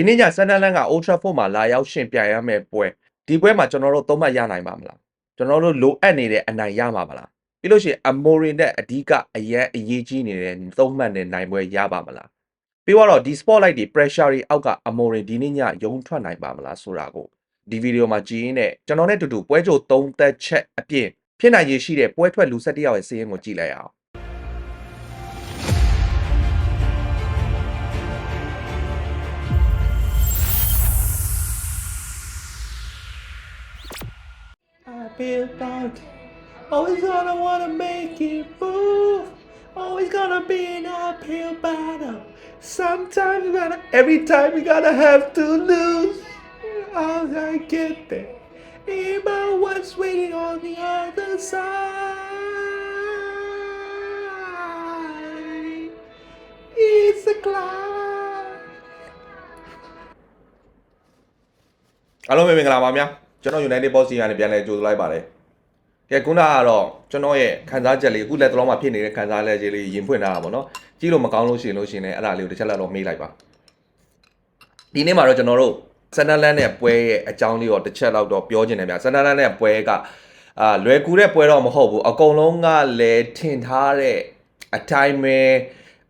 ဒီနေ့ညဆန်နလန်က Old Trafford မှာလာရောက်ရှင်ပြိုင်ရမယ့်ပွဲဒီပွဲမှာကျွန်တော်တို့သုံးမှတ်ရနိုင်ပါမလားကျွန်တော်တို့လိုအပ်နေတဲ့အနိုင်ရမှာမလားပြီးလို့ရှိရင်အမိုရင်နဲ့အဓိကအရန်အရေးကြီးနေတဲ့သုံးမှတ်နဲ့နိုင်ပွဲရပါမလားပြီးတော့ဒီ spotlight တွေ pressure တွေအောက်ကအမိုရင်ဒီနေ့ညရုံထွက်နိုင်ပါမလားဆိုတာကိုဒီဗီဒီယိုမှာကြည့်ရင်းနဲ့ကျွန်တော်နဲ့တူတူပွဲကြိုသုံးသက်ချက်အပြင်ဖြစ်နိုင်ရရှိတဲ့ပွဲထွက်လူ၁၁ယောက်ရဲ့စီးရင်ကိုကြည့်လိုက်အောင် I feel bad. Always gonna wanna make it move. Always gonna be an uphill battle. Sometimes you gotta, every time you gotta have to lose. How I get there? Even what's waiting on the other side. It's a cloud. အားလုံးပဲမင်္ဂလာပါများ ကျွန်တော် United Boss ကနေပြန်လဲကြိုဆိုလိုက်ပါတယ်ကဲခုနကတော့ကျွန်တော်ရဲ့ခံစားချက်လေးအခုလက်သလုံးမှာဖြစ်နေတဲ့ခံစားလက်ချက်လေးရင်ဖွင့်ထားတာပေါ့နော်ကြည့်လို့မကောင်းလို့ရှိရင်လို့ရှိရင်လည်းအဲ့ဒါလေးကိုတစ်ချက်လောက်တော့မေးလိုက်ပါဒီနေ့မှာတော့ကျွန်တော်တို့ဆန်နလန်နဲ့ပွဲရဲ့အကြောင်းလေးတော့တစ်ချက်လောက်တော့ပြောချင်တယ်ဗျဆန်နလန်နဲ့ပွဲကအာလွယ်ကူတဲ့ပွဲတော့မဟုတ်ဘူးအကုန်လုံးကလည်းထင်ထားတဲ့အတိုင်းပဲ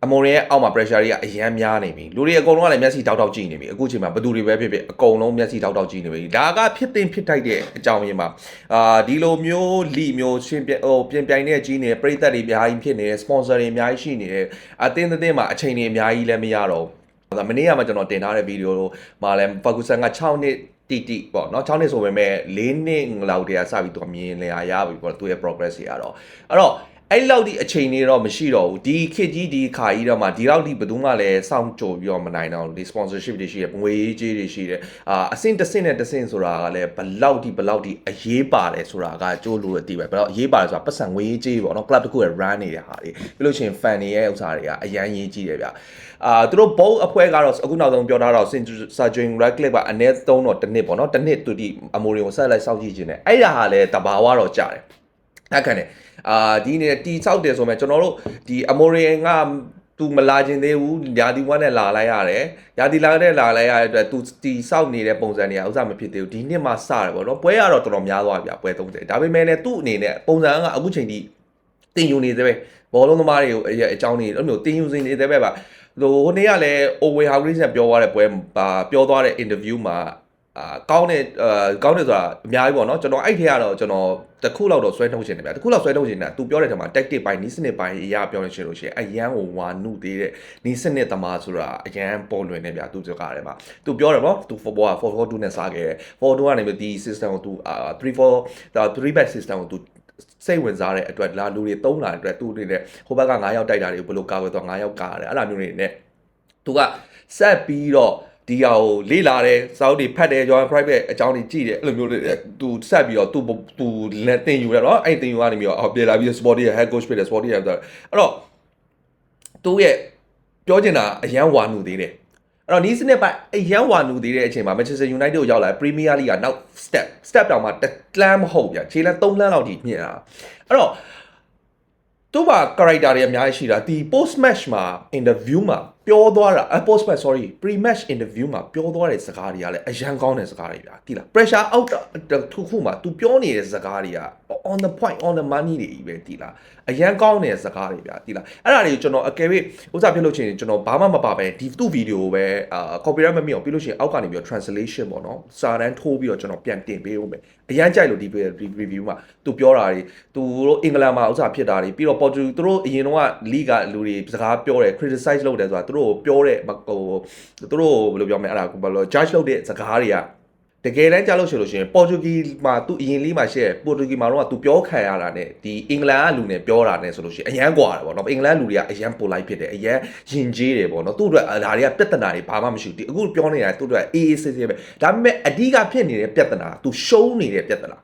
အမိုရီရဲ့အောက်မှာ pressure တွေကအရန်များနေပြီလူတွေအကုန်လုံးကလည်းမျက်စိတောက်တောက်ကြည့်နေပြီအခုချိန်မှာဘသူတွေပဲဖြစ်ဖြစ်အကုန်လုံးမျက်စိတောက်တောက်ကြည့်နေပြီဒါကဖြစ်တင်ဖြစ်တိုက်တဲ့အကြောင်းရင်းပါအာဒီလိုမျိုးလီမျိုးရှင်ပြဟိုပြင်ပြိုင်တဲ့ကြီးနေပရိသတ်တွေအများကြီးဖြစ်နေတယ် sponsor တွေအများကြီးရှိနေတယ်အတင်းတင်းမှာအချိန်တွေအများကြီးလည်းမရတော့ဘူးမနေ့ကမှကျွန်တော်တင်ထားတဲ့ဗီဒီယိုမှာလည်း Ferguson က6နှစ်တီတီပေါ့နော်6နှစ်ဆိုပေမဲ့4နှစ်လောက်တည်းကစပြီးသူမြင်လည်ရပြီပေါ့သူရဲ့ progress တွေကတော့အဲ့တော့ အဲ့လောက်ဒီအချိန်တွေတော့မရှိတော့ဘူးဒီခေတ်ကြီးဒီခါကြီးတော့မှဒီလောက်ဒီဘယ်သူမှလည်းစောင့်ကြိုပြီးတော့မနိုင်တော့ဘူးဒီ sponsorship တွေရှိတယ်ငွေရေးကြေးတွေရှိတယ်အာအဆင့်တစ်ဆင့်နဲ့တစ်ဆင့်ဆိုတာကလည်းဘလောက်ဒီဘလောက်ဒီအရေးပါတယ်ဆိုတာကကြိုးလို့အတိပဲဘယ်တော့အရေးပါတယ်ဆိုတာပတ်စံငွေရေးကြေးပေါ့နော် club တစ်ခုရဲ့ run နေတဲ့ဟာတွေပြီးလို့ရှိရင် fan တွေရဲ့ဥစ္စာတွေကအရန်ရေးကြီးတယ်ဗျအာသူတို့ဘုတ်အဖွဲကတော့အခုနောက်ဆုံးပြောထားတော့ Sergeant Radcliffe ကအနည်းသုံးတော့တစ်နှစ်ပေါ့နော်တစ်နှစ်သူဒီအမိုရီကိုဆက်လိုက်စောင့်ကြည့်ခြင်းနဲ့အဲ့ဒါဟာလည်းတဘာဝတော့ကြားတယ်အဲ့ခံတယ် အာဒီနေတီဆောက်တယ်ဆိုမဲ့ကျွန်တော်တို့ဒီအမိုရီကသူမလာခြင်းသေးဘူးယာဒီဝမ်းနဲ့လာလိုက်ရတယ်ယာဒီလာတဲ့လာလိုက်ရတဲ့အတွက်သူတီဆောက်နေတဲ့ပုံစံတွေကဥစ္စာမဖြစ်သေးဘူးဒီနှစ်မှစတယ်ပေါ့နော်ပွဲကတော့တော်တော်များသွားပြီပွဲ30ဒါပေမဲ့လည်းသူ့အနေနဲ့ပုံစံကအခုချိန်ထိတင်ယူနေသေးပဲဘောလုံးသမားတွေကိုအကြောင်းနေအဲ့လိုတင်ယူနေသေးပဲပါဟိုဟိုနေ့ကလည်း Owe Howgris နဲ့ပြောသွားတဲ့ပွဲပါပြောသွားတဲ့ interview မှာ အာကောင်းတဲ့အာကောင်းတယ်ဆိုတာအများကြီးပေါ့နော်ကျွန်တော်အဲ့ထဲကတော့ကျွန်တော်တစ်ခုလောက်တော့ဆွဲထုတ်ရှင်တယ်ဗျာတစ်ခုလောက်ဆွဲထုတ်ရှင်တာသူပြောတဲ့ထဲမှာ tactic ပိုင်းနီးစနစ်ပိုင်းအရာပြောနေရှင်လို့ရှိရင်အရန်ဟိုဝါနုသေးတဲ့နီးစနစ်သမားဆိုတာအရန်ပေါ်လွင်နေဗျာသူစကားထဲမှာသူပြောတယ်နော်သူ football 442နဲ့စားခဲ့တယ်442ကနေပြီးဒီ system ကိုသူအာ34ဒါ3 back system ကိုသူစိတ်ဝင်စားတဲ့အတွက်လာလူတွေသုံးလာတဲ့အတွက်သူအနေနဲ့ဟိုဘက်က9ယောက်တိုက်တာတွေကိုဘယ်လိုကာကွယ်တော့9ယောက်ကာရတယ်အဲ့လိုမျိုးတွေနဲ့သူကဆက်ပြီးတော့ ဒီဟာကိုလေ့လာတယ်စာအုပ်တွေဖတ်တယ်ကျွန်တော် private အကြောင်းတွေကြည့်တယ်အဲ့လိုမျိုးတွေသူဆက်ပြီးတော့သူသူလက်တင်ယူရတော့အဲ့တင်ယူကနေပြီးတော့အော်ပြေလာပြီး sport ရဲ့ head coach ဖြစ်တယ် sport ရဲ့အဲ့တော့သူ့ရဲ့ပြောချင်တာအရန်ဝါနူသေးတယ်အဲ့တော့နီးစနစ်ပိုင်အရန်ဝါနူသေးတဲ့အချိန်မှာ Manchester United ကိုရောက်လာ Premier League ကနောက် step step တောင်မှတစ်လမ်းမဟုတ်ဗျာခြေလမ်း၃လမ်းလောက်ထိမြင့်တာအဲ့တော့သူ့မှာ character တွေအများကြီးရှိတာဒီ post match မှာ interview မှာ ပြောသွားတာအ post match sorry pre match interview မှာပြောသွားတဲ့စကားတွေကလည်းအရန်ကောင်းတဲ့စကားတွေဗျာတိလား pressure out တစ်ခုမှာ तू ပြောနေတဲ့စကားတွေက on the point on the money တွေကြီးပဲတိလားအရန်ကောင်းတဲ့စကားတွေဗျာတိလားအဲ့ဒါတွေကိုကျွန်တော်အကယ်၍ဥစားဖြစ်လို့ချင်းကျွန်တော်ဘာမှမပါပဲဒီသူ့ဗီဒီယိုကိုပဲအာ copyright မမြင်အောင်ပြီးလို့ချင်းအောက်ကနေပြီးတော့ translation ပေါ့နော်စာတန်းထိုးပြီးတော့ကျွန်တော်ပြန်တင်ပေးဦးမယ်အရန်ကြိုက်လို့ဒီ review မှာ तू ပြောတာတွေ तू တို့အင်္ဂလန်မှာဥစားဖြစ်တာတွေပြီးတော့ Portugal သူတို့အရင်တော့က league ကလူတွေစကားပြောတယ် criticize လုပ်တယ်ဆိုတာသူတို့ကိုပြောတဲ့ဟိုသူတို့ဘယ်လိုပြောမလဲအဲ့ဒါဘယ်လို judge လုပ်တဲ့စကားတွေက တကယ်တမ်းကြားလို့ရှိလို့ရှိရင်ပေါ်တူဂီမှာသူအရင်လေးမှာရှိရပေါ်တူဂီမှာတော့သူပြောခံရတာနဲ့ဒီအင်္ဂလန်ကလူနဲ့ပြောတာနဲ့ဆိုလို့ရှိရင်အရန်ကွာတယ်ပေါ့နော်အင်္ဂလန်လူတွေကအရန်ပိုလိုက်ဖြစ်တယ်အရန်ယဉ်ကျေးတယ်ပေါ့နော်သူ့အတွက်ဒါတွေကပြဿနာတွေဘာမှမရှိဘူးဒီအခုပြောနေတာသူ့အတွက်အေးအေးဆေးဆေးပဲဒါပေမဲ့အဓိကဖြစ်နေတဲ့ပြဿနာသူရှုံးနေတဲ့ပြဿနာ